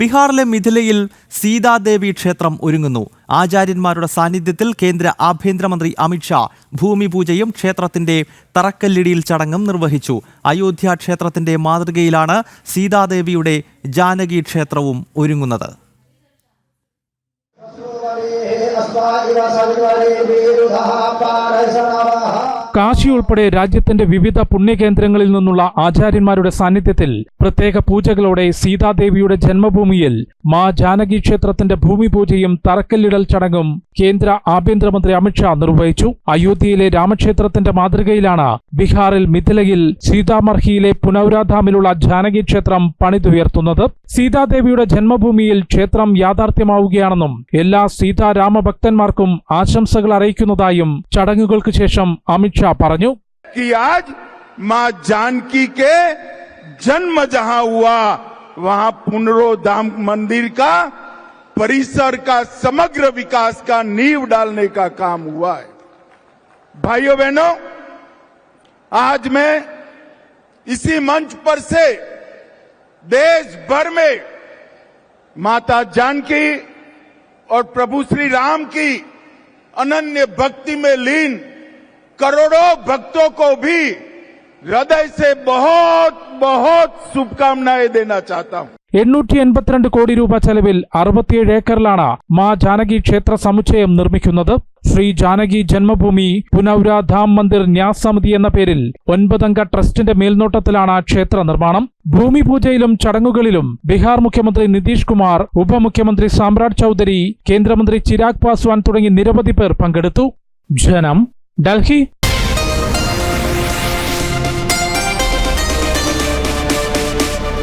ബീഹാറിലെ മിഥിലയിൽ സീതാദേവി ക്ഷേത്രം ഒരുങ്ങുന്നു. ആചാര്യന്മാരുടെ സാന്നിധ്യത്തിൽ കേന്ദ്ര ആഭ്യന്തരമന്ത്രി അമിത്ഷാ ഭൂമിപൂജയും ക്ഷേത്രത്തിന്റെ തറക്കല്ലിടിയിൽ ചടങ്ങും നിർവഹിച്ചു. അയോധ്യ ക്ഷേത്രത്തിന്റെ മാതൃകയിലാണ് സീതാദേവിയുടെ ജാനകി ക്ഷേത്രവും ഒരുങ്ങുന്നത്. കാശി ഉൾപ്പെടെ രാജ്യത്തിന്റെ വിവിധ പുണ്യകേന്ദ്രങ്ങളിൽ നിന്നുള്ള ആചാര്യന്മാരുടെ സാന്നിധ്യത്തിൽ പ്രത്യേക പൂജകളോടെ സീതാദേവിയുടെ ജന്മഭൂമിയിൽ മാ ജാനകി ക്ഷേത്രത്തിന്റെ ഭൂമി പൂജയും തറക്കല്ലിടൽ ചടങ്ങും കേന്ദ്ര ആഭ്യന്തരമന്ത്രി അമിത്ഷാ നിർവഹിച്ചു. അയോധ്യയിലെ രാമക്ഷേത്രത്തിന്റെ മാതൃകയിലാണ് ബീഹാറിൽ മിഥിലയിൽ സീതാമർഹിയിലെ പുനൗരാധാമിലുള്ള ജാനകി ക്ഷേത്രം പണിതുയർത്തുന്നത്. സീതാദേവിയുടെ ജന്മഭൂമിയിൽ ക്ഷേത്രം യാഥാർത്ഥ്യമാവുകയാണെന്നും എല്ലാ സീതാരാമ ഭക്തന്മാർക്കും ആശംസകൾ അറിയിക്കുന്നതായും ചടങ്ങുകൾക്ക് ശേഷം അമിത്ഷാ പറഞ്ഞു कि आज मां जानकी के जन्म जहां हुआ वहां पुनरोधाम मंदिर का परिसर का समग्र विकास का नींव डालने का काम हुआ है भाइयों बहनों आज मैं इसी मंच पर से देश भर में माता जानकी और प्रभु श्री राम की अनन्य भक्ति में लीन करोड़ों भक्तों को भी हृदय से बहुत बहुत शुभकामनाएं देना चाहता हूं എണ്ണൂറ്റി എൺപത്തിരണ്ട് കോടി രൂപ ചെലവിൽ അറുപത്തിയേഴ് ഏക്കറിലാണ് മാ ജാനകി ക്ഷേത്ര സമുച്ചയം നിർമ്മിക്കുന്നത് ശ്രീ ജാനകി ജന്മഭൂമി പുനൗരാധാം മന്ദിർ ന്യാസ് സമിതി എന്ന പേരിൽ ഒൻപതംഗ ട്രസ്റ്റിന്റെ മേൽനോട്ടത്തിലാണ് ക്ഷേത്ര നിർമ്മാണം ഭൂമി പൂജയിലും ചടങ്ങുകളിലും ബീഹാർ മുഖ്യമന്ത്രി നിതീഷ് കുമാർ ഉപമുഖ്യമന്ത്രി സാമ്രാട് ചൌധരി കേന്ദ്രമന്ത്രി ചിരാഗ് പാസ്വാൻ തുടങ്ങി നിരവധി പേർ പങ്കെടുത്തു ജനം ডালখি